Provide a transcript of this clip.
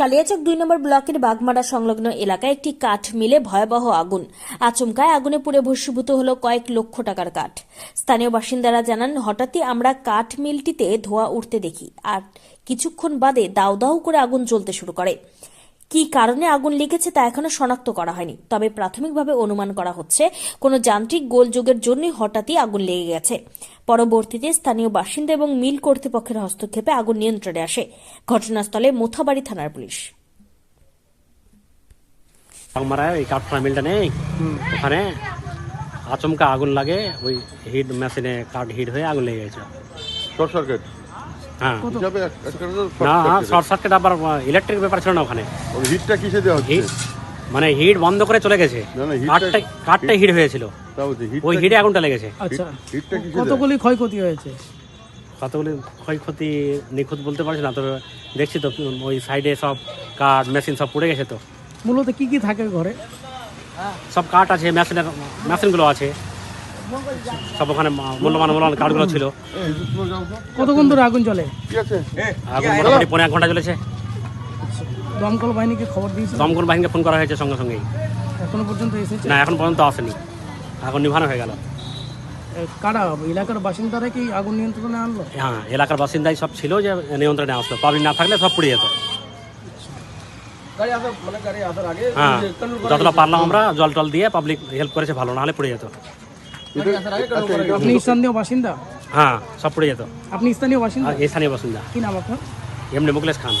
কালিয়াচক দুই নম্বর ব্লকের বাগমারা সংলগ্ন এলাকায় একটি কাঠ মিলে ভয়াবহ আগুন। আচমকায় আগুনে পুড়ে ভস্মীভূত হল কয়েক লক্ষ টাকার কাঠ। স্থানীয় বাসিন্দারা জানান, হঠাৎই আমরা কাঠ মিলটিতে ধোয়া উঠতে দেখি আর কিছুক্ষণ বাদে দাউ দাউ করে আগুন জ্বলতে শুরু করে। কী কারণে আগুন লেগেছে তা এখনও শনাক্ত করা হয়নি। তবে প্রাথমিকভাবে অনুমান করা হচ্ছে কোনো যান্ত্রিক গোলযোগের জন্যই হঠাৎই আগুন লেগে গেছে। পরবর্তীতে স্থানীয় বাসিন্দা এবং মিল কর্তৃপক্ষের হস্তক্ষেপে আগুন নিয়ন্ত্রণে আসে। ঘটনাস্থলে মোথাবাড়ি থানার পুলিশ। মিলটা নেই। ওখানে আচমকা আগুন লাগে ওই হিট মেশিনে কাঠ হিট হয়ে আগুন লেগে গেছে। শর্ট সার্কিট হ্যাঁ। না শর্ট সার্কিট আবার ইলেকট্রিক ব্যাপার ছিল না ওখানে। ওই হিটটা কিসে দেওয়া হচ্ছে? মানে হিট বন্ধ করে চলে গেছে। না, না, কাঠটাই কাঠটাই হিট হয়েছিল। ওই হিটে আগুনটা লেগেছে। আচ্ছা হিটটা কিসে দেওয়া? কতগুলি ক্ষয়ক্ষতি হয়েছে? কতগুলি ক্ষয়ক্ষতি নিখুঁত বলতে পারছি না তো দেখছি তো ওই সাইডে সব কাঠ মেশিন সব পড়ে গেছে তো। মূলত কি কি থাকে ঘরে? সব কাঠ আছে মেশিনের মেশিনগুলো আছে। সব ওখানে মূল্যবান মূল্যবান কাঠগুলো ছিল। কতক্ষণ ধরে আগুন চলে আগুন মোটামুটি পনেরো এক ঘণ্টা চলেছে দমকল বাহিনীকে খবর দিয়েছে? দমকল বাহিনীকে ফোন করা হয়েছে সঙ্গে সঙ্গেই। এখনও পর্যন্ত এসেছে? না এখন পর্যন্ত আসেনি। এখন নিভানো হয়ে গেল। কারা? এলাকার বাসিন্দারা কি আগুন নিয়ন্ত্রণে আনলো? হ্যাঁ এলাকার বাসিন্দাই সব ছিল যে নিয়ন্ত্রণে আসলো। পাবলিক না থাকলে সব পুড়ে যেত। হ্যাঁ যতটা পারলাম আমরা জল টল দিয়ে পাবলিক হেল্প করেছে ভালো না হলে পুড়ে যেত। আপনি স্থানীয় বাসিন্দা? হ্যাঁ সব পুড়ে যেত। আপনি স্থানীয় বাসিন্দা? এই স্থানীয় বাসিন্দা। কি নাম আপনার? এমনি মুকলেশ খান।